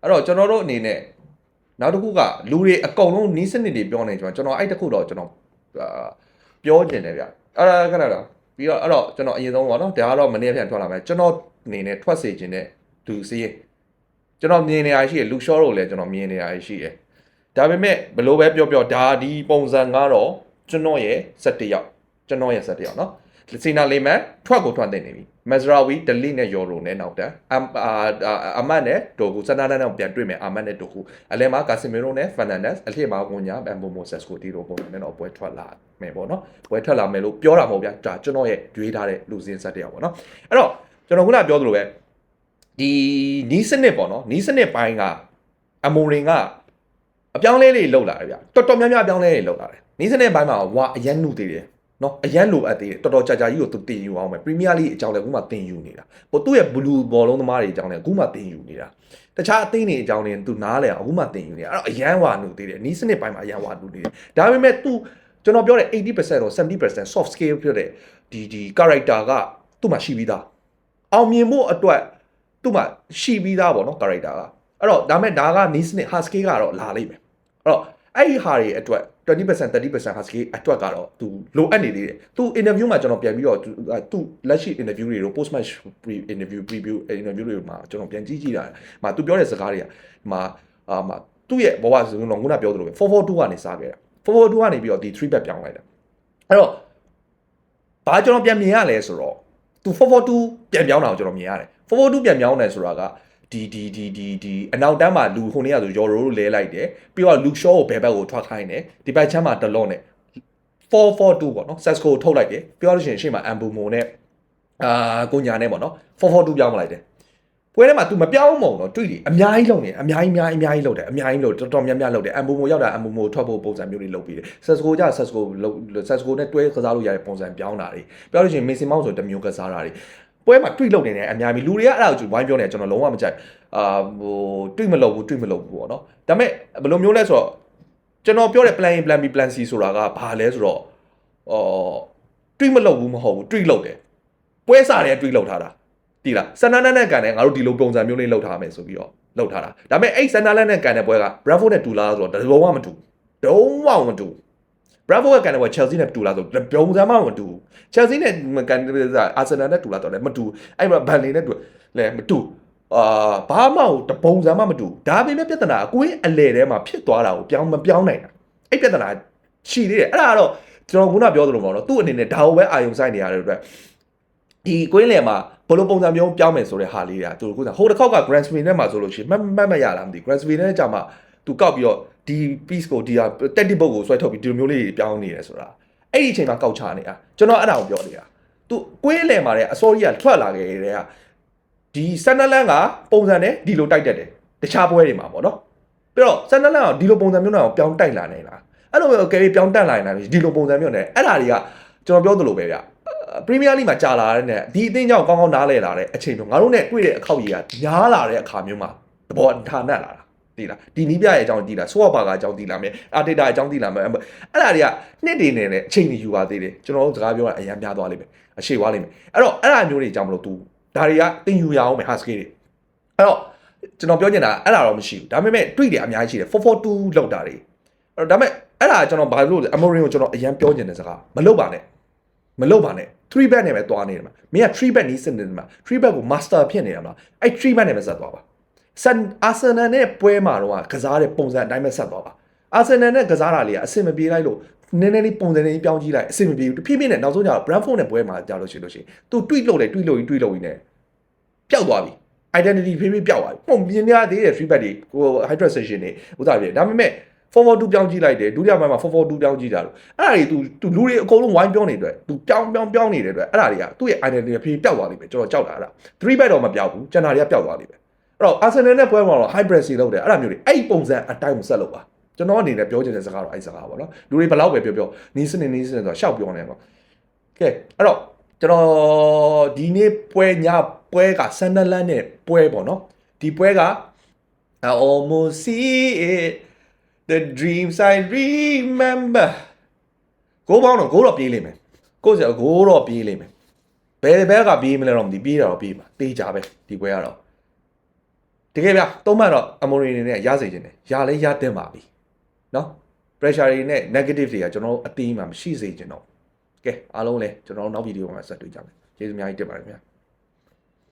အဲ့တော့ကျွန်တော်တို့အနေနဲ့ နောက်တစ်ခုကလူတွေအကုန်လုံးနီးစနစ်တွေပြောနေကြကျွန်တော်အဲ့တစ်ခုတော့ကျွန်တော်အာပြောကျင်တယ်ဗျအဲ့ဒါခဏတော့ပြီးတော့အဲ့တော့ကျွန်တော်အရင်ဆုံးပေါ့နော်ဒါကတော့မနေ့ပြန်ထွက်လာမယ်ကျွန်တော်အနေနဲ့ထွက်စေခြင်းတဲ့လူစီးရင်ကျွန်တော်မြင်နေရရှိရလူရှော့တို့လည်းကျွန်တော်မြင်နေရရှိရဒါပေမဲ့ဘလို့ပဲပြောပြောဒါဒီပုံစံကတော့ကျွန်တော်ရဲ့17ရောက်ကျွန်တော်ရဲ့17ရောက်နော် စီနာလီမန်ထွက်ကိုထွက်တင်နေပြီမက်ဇရာဝီဒလီနဲ့ယော်ရိုနဲ့နောက်တန်းအမ်အာအမတ်နဲ့ဒိုကူစနာနန်နဲ့ပြန်တွေ့မယ်အမတ်နဲ့ဒိုကူအလဲမှာကာစီမီရိုနဲ့ဖန်နန်ဒက်အထက်မှာဝင်ညာဘမ်ဘိုမိုဆက်စ်ကိုတီရိုပုံနဲ့တော့ပွဲထွက်လာမယ်ပေါ့နော်ပွဲထွက်လာမယ်လို့ပြောတာမဟုတ်ဗျာဒါကျွန်တော်ရဲ့ရွေးထားတဲ့လူစင်းဆက်တယောက်ပေါ့နော်အဲ့တော့ကျွန်တော်ခုနပြောသလိုပဲဒီနီးစနစ်ပေါ့နော်နီးစနစ်ပိုင်းကအမိုရင်ကအပြောင်းလဲလေးလောက်လာတယ်ဗျတော်တော်များများအပြောင်းလဲလေးလောက်လာတယ်နီးစနစ်ပိုင်းမှာဝါအရန်နုသေးတယ် နော်အရန်လိုအပ်သေးတယ်တော်တော်ကြာကြာကြီးကိုသူတင်ယူအောင်မယ်ပရီးမီးယားလိအကြောင်းလည်းအခုမှတင်ယူနေတာဟိုသူ့ရဲ့ဘလူးဘောလုံးသမားတွေအကြောင်းလည်းအခုမှတင်ယူနေတာတခြားအသိနေအကြောင်းလည်းသူနားလဲအောင်အခုမှတင်ယူနေတာအဲ့တော့အရန်ဝါနုသေးတယ်နီးစနစ်ပိုင်းမှာအရန်ဝါနုသေးတယ်ဒါပေမဲ့သူကျွန်တော်ပြောတဲ့80%တော့70% soft skill ဖြစ်တဲ့ဒီဒီ character ကသူ့မှာရှိပြီးသားအောင်မြင်ဖို့အတွက်သူ့မှာရှိပြီးသားပေါ့နော် character ကအဲ့တော့ဒါမဲ့ဒါကနီးစနစ် hard skill ကတော့လာလိမ့်မယ်အဲ့တော့အဲ့ဒီဟာတွေအတွက် 20% 30% husky အတွက်ကတော့သူလိုအပ်နေသေးတယ်သူ interview မှာကျွန်တော်ပြန်ပြီးတော့သူလက်ရှိ interview တွေတို့ post match pre interview preview interview တွေမှာကျွန်တော်ပြန်ကြည့်ကြည့်တာမှာသူပြောတဲ့စကားတွေကမှာအာမှာသူ့ရဲ့ဘဝဆိုရင်တော့ခုနပြောသလိုပဲ442ကနေစားခဲ့တာ442ကနေပြီးတော့ဒီ3 back ပြောင်းလိုက်တာအဲ့တော့ဘာကျွန်တော်ပြန်မြင်ရလဲဆိုတော့သူ442ပြန်ပြောင်းတာကိုကျွန်တော်မြင်ရတယ်442ပြန်ပြောင်းတယ်ဆိုတာက ဒီဒီဒီဒီဒီအနောက်တန်းမှာလူခုနှစ်ယောက်ဆိုယော်ရိုတို့လဲလိုက်တယ်ပြီးတော့လူရှော့ကိုဘယ်ဘက်ကိုထွက်ခိုင်းတယ်ဒီဘက်ချမ်းမှာဒလော့နဲ့442ပေါ့နော် Sesco ကိုထုတ်လိုက်တယ်ပြောလို့ရှိရင်ရှေ့မှာ Ambumo နဲ့အာကိုညာနဲ့ပေါ့နော်442ပြောင်းမလိုက်တယ်ပွဲထဲမှာ तू မပြောင်းမုံတော့တွေ့တယ်အများကြီးလုံနေအများကြီးအများကြီးအများကြီးလုံတယ်အများကြီးလုံတော်တော်များများလုံတယ် Ambumo ရောက်တာ Ambumo ထွက်ဖို့ပုံစံမျိုးတွေလုပ်ပြီးတယ် Sesco ကြ Sesco လုံ Sesco နဲ့တွဲကစားလို့ရတဲ့ပုံစံပြောင်းတာတွေပြောလို့ရှိရင် Mason Mount ဆိုတမျိုးကစားတာတွေ ပွဲမှာတွေ့လုံနေတယ်အများကြီးလူတွေကအဲ့ဒါကိုဝိုင်းပြောနေတယ်ကျွန်တော်လုံးဝမကြိုက်အာဟိုတွေ့မလို့ဘူးတွေ့မလို့ဘူးပေါ့နော်ဒါပေမဲ့ဘယ်လိုမျိုးလဲဆိုတော့ကျွန်တော်ပြောတဲ့ plan A plan B plan C ဆိုတာကဘာလဲဆိုတော့အော်တွေ့မလို့ဘူးမဟုတ်ဘူးတွေ့လို့တယ်ပွဲစားတယ်တွေ့လို့ထားတာတိလားဆန်နာနဲ့ကန်နဲ့ငါတို့ဒီလိုပုံစံမျိုးလေးလောက်ထားမယ်ဆိုပြီးတော့လောက်ထားတာဒါပေမဲ့အဲ့ဆန်နာနဲ့ကန်တဲ့ပွဲက Bravo နဲ့တူလားဆိုတော့တလုံးဝမတူတုံးဝမတူ Bravo ကကန်တဲ့ပွဲ Chelsea နဲ့တူလားဆိုပုံစံမှမတူ Chelsea နဲ့ကန်တဲ့ Arsenal နဲ့တူလားတော့လည်းမတူအဲ့မှာ Burnley နဲ့တူလည်းမတူအာဘာမှတပုံစံမှမတူဒါပေမဲ့ပြဿနာအကွင်းအလဲထဲမှာဖြစ်သွားတာကိုပြောင်းမပြောင်းနိုင်တာအဲ့ပြဿနာရှိသေးတယ်အဲ့ဒါကတော့ကျွန်တော်ခုနပြောသလိုပေါ့နော်သူ့အနေနဲ့ဒါကိုပဲအာယုံဆိုင်နေရတဲ့အတွက်ဒီကွင်းလယ်မှာဘယ်လိုပုံစံမျိုးပြောင်းမယ်ဆိုတဲ့ဟာလေးတွေကသူတို့ကဟိုတစ်ခေါက်က Grand Swing နဲ့မှာဆိုလို့ရှိရင်မှတ်မှတ်မရလားမသိ Grand Swing နဲ့ကြာမှသူကောက်ပြီးတော့ ဒီ piece ကိုဒီဟာ tactic book ကိုဆွဲထုတ်ပြီးဒီလိုမျိုးလေးတွေပြောင်းနေတယ်ဆိုတာအဲ့ဒီအချိန်မှာကောက်ချနေတာကျွန်တော်အဲ့ဒါကိုပြောနေတာသူကွင်းလယ်မှာတဲ့အစောကြီးကထွက်လာခဲ့တဲ့ကဒီဆန်နလန်ကပုံစံနဲ့ဒီလိုတိုက်တတ်တယ်တခြားပွဲတွေမှာပေါ့နော်ပြီးတော့ဆန်နလန်ကဒီလိုပုံစံမျိုးနဲ့ပြောင်းတိုက်လာနေလားအဲ့လိုမျိုးကယ်ရီပြောင်းတက်လာနေတာဒီလိုပုံစံမျိုးနဲ့အဲ့ဒါတွေကကျွန်တော်ပြောသလိုပဲဗျပရီးမီးယားလိမှာကြာလာတဲ့နဲ့ဒီအသင်းကြောင့်ကောင်းကောင်းနားလည်လာတဲ့အချိန်မျိုးငါတို့နဲ့တွေ့တဲ့အခောက်ကြီးကညားလာတဲ့အခါမျိုးမှာသဘောထားနှက်လာတာ သိလားဒီနီးပြရဲ့အကြောင်းသိလားဆိုပါကအကြောင်းသိလားမယ်အာဒေတာအကြောင်းသိလားမယ်အဲ့ဒါတွေကနှစ်တွေနဲ့လည်းအချိန်ကြီးယူပါသေးတယ်ကျွန်တော်တို့စကားပြောတာအရင်ပြသွားလိမ့်မယ်အရှိသွားလိမ့်မယ်အဲ့တော့အဲ့ဒါမျိုးတွေအကြောင်းမလို့ तू ဒါတွေကတင်ယူရအောင်မယ် husky တွေအဲ့တော့ကျွန်တော်ပြောချင်တာအဲ့ဒါတော့မရှိဘူးဒါပေမဲ့တွေ့တယ်အများကြီးရှိတယ်442လောက်တာတွေအဲ့တော့ဒါပေမဲ့အဲ့ဒါကျွန်တော်ဘာလို့လဲအမေရိကိုကျွန်တော်အရင်ပြောချင်တဲ့စကားမလုပ်ပါနဲ့မလုပ်ပါနဲ့3 back နဲ့ပဲသွားနေတယ်မှာမင်းက3 back နီးစနစ်မှာ3 back ကို master ဖြစ်နေတာမလားအဲ့3 back နဲ့ပဲဆက်သွားပါ ဆန်အာဆင်နယ်နဲ့ပွဲမှာတော့ကစားတဲ့ပုံစံအတိုင်းပဲဆက်သွားပါအာဆင်နယ်နဲ့ကစားတာလေးကအဆင်မပြေလိုက်လို့နည်းနည်းလေးပုံစံလေးပြောင်းကြည့်လိုက်အဆင်မပြေဘူးတဖြည်းဖြည်းနဲ့နောက်ဆုံးကျတော့ Brentford နဲ့ပွဲမှာကြာလို့ရှိလို့ရှိရင်သူတွေးလို့လေတွေးလို့ကြီးတွေးလို့ကြီးနဲ့ပျောက်သွားပြီ identity ဖြည်းဖြည်းပျောက်သွားပြီပုံမြင်ရသေးတဲ့ feedback တွေကို hydra session တွေဥစားပြေဒါပေမဲ့442ပြောင်းကြည့်လိုက်တယ်ဒုတိယပိုင်းမှာ442ပြောင်းကြည့်တာလို့အဲ့ဒါတွေ तू လူတွေအကုန်လုံးဝိုင်းပြောနေတဲ့အတွက် तू ပြောင်းပြောင်းပြောင်းနေတဲ့အတွက်အဲ့ဒါတွေကသူ့ရဲ့ identity ဖြည်းဖြည်းပျောက်သွားလိမ့်မယ်ကျွန်တော်ကြောက်တာအဲ့ဒါ3 bet တော့မပျောက်ဘူးကျန်တာတွေကပျောက်သွားလိမ့်မယ် အဲ့တော့ Arsenal နဲ့ပွဲမှာတော့ hybrid စီလုပ်တယ်အဲ့ဒါမျိုးတွေအဲ့ဒီပုံစံအတိုင်းကိုဆက်လုပ်ပါကျွန်တော်အနေနဲ့ပြောချင်တဲ့စကားတော့အဲ့ဒီစကားပါနော်လူတွေဘယ်လောက်ပဲပြောပြောနီးစနစ်နီးစနစ်ဆိုတော့ရှောက်ပြောနေတော့ကဲအဲ့တော့ကျွန်တော်ဒီနေ့ပွဲညပွဲကဆန်ဒလန်နဲ့ပွဲပေါ့နော်ဒီပွဲက I almost see it the dreams I remember ကိုပေါင်းတော့ကိုတော့ပြေးလိမ့်မယ်ကိုစရာကိုတော့ပြေးလိမ့်မယ်ဘယ်ဘက်ကပြေးမလဲတော့မသိပြေးတာတော့ပြေးမှာတေးကြပဲဒီပွဲကတော့ တကယ်ဗျသုံးမှတော့အမိုရီနေနဲ့ရစေခြင်းတယ်ရလဲရတင်ပါပြီနော် pressure တွေနဲ့ negative တွေကကျွန်တော်တို့အသေးမှမရှိစေခြင်းတော့ကဲအားလုံးလည်းကျွန်တော်တို့နောက်ဗီဒီယိုမှာဆက်တွေ့ကြမယ်ကျေးဇူးအများကြီးတင်ပါတယ်ခင်ဗျာ